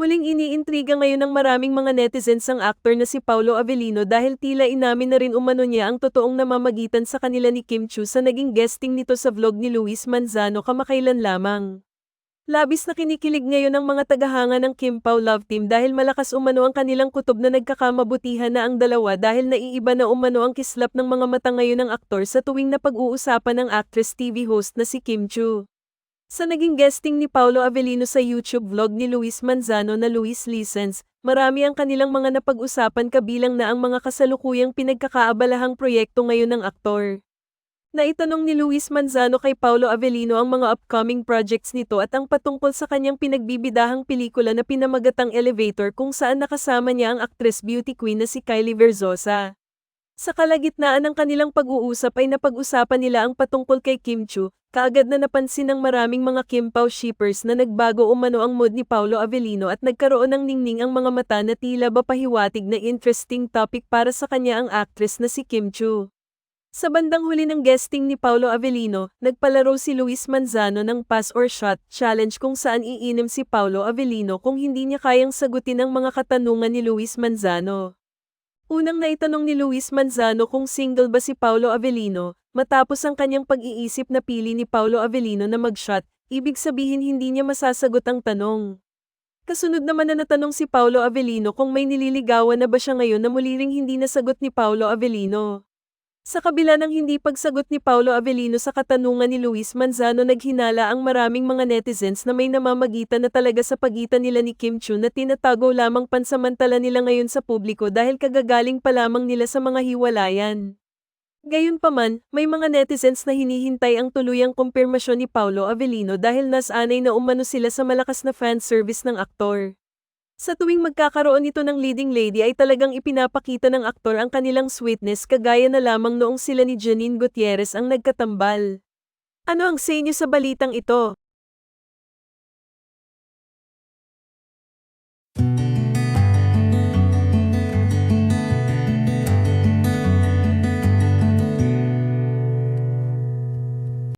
Iniintriga ngayon ng maraming mga netizens ang aktor na si Paulo Avellino dahil tila inamin na rin umano niya ang totoong namamagitan sa kanila ni Kim Chu sa naging guesting nito sa vlog ni Luis Manzano kamakailan lamang. Labis na kinikilig ngayon ang mga tagahanga ng Kim Pao Love Team dahil malakas umano ang kanilang kutob na nagkakamabutihan na ang dalawa dahil naiiba na umano ang kislap ng mga mata ngayon ng aktor sa tuwing napag-uusapan ng actress TV host na si Kim Chu. Sa naging guesting ni Paulo Avellino sa YouTube vlog ni Luis Manzano na Luis Listens, marami ang kanilang mga napag-usapan kabilang na ang mga kasalukuyang pinagkakaabalahang proyekto ngayon ng aktor. Naitanong ni Luis Manzano kay Paulo Avellino ang mga upcoming projects nito at ang patungkol sa kanyang pinagbibidahang pelikula na pinamagatang Elevator kung saan nakasama niya ang actress beauty queen na si Kylie Verzosa. Sa kalagitnaan ng kanilang pag-uusap ay napag-usapan nila ang patungkol kay Kim Chu, kaagad na napansin ng maraming mga Kim shippers na nagbago umano ang mood ni Paulo Avellino at nagkaroon ng ningning ang mga mata na tila ba pahiwatig na interesting topic para sa kanya ang actress na si Kim Chu. Sa bandang huli ng guesting ni Paulo Avellino, nagpalaro si Luis Manzano ng pass or shot challenge kung saan iinim si Paulo Avellino kung hindi niya kayang sagutin ang mga katanungan ni Luis Manzano. Unang naitanong ni Luis Manzano kung single ba si Paulo Avellino, matapos ang kanyang pag-iisip na pili ni Paulo Avellino na mag-shot, ibig sabihin hindi niya masasagot ang tanong. Kasunod naman na natanong si Paulo Avellino kung may nililigawan na ba siya ngayon na muli ring hindi nasagot ni Paulo Avellino. Sa kabila ng hindi pagsagot ni Paulo Avellino sa katanungan ni Luis Manzano naghinala ang maraming mga netizens na may namamagitan na talaga sa pagitan nila ni Kim Chu na tinatago lamang pansamantala nila ngayon sa publiko dahil kagagaling pa lamang nila sa mga hiwalayan. Gayunpaman, may mga netizens na hinihintay ang tuluyang kumpirmasyon ni Paulo Avellino dahil nasanay na umano sila sa malakas na fan service ng aktor. Sa tuwing magkakaroon ito ng leading lady ay talagang ipinapakita ng aktor ang kanilang sweetness kagaya na lamang noong sila ni Janine Gutierrez ang nagkatambal. Ano ang say niyo sa balitang ito?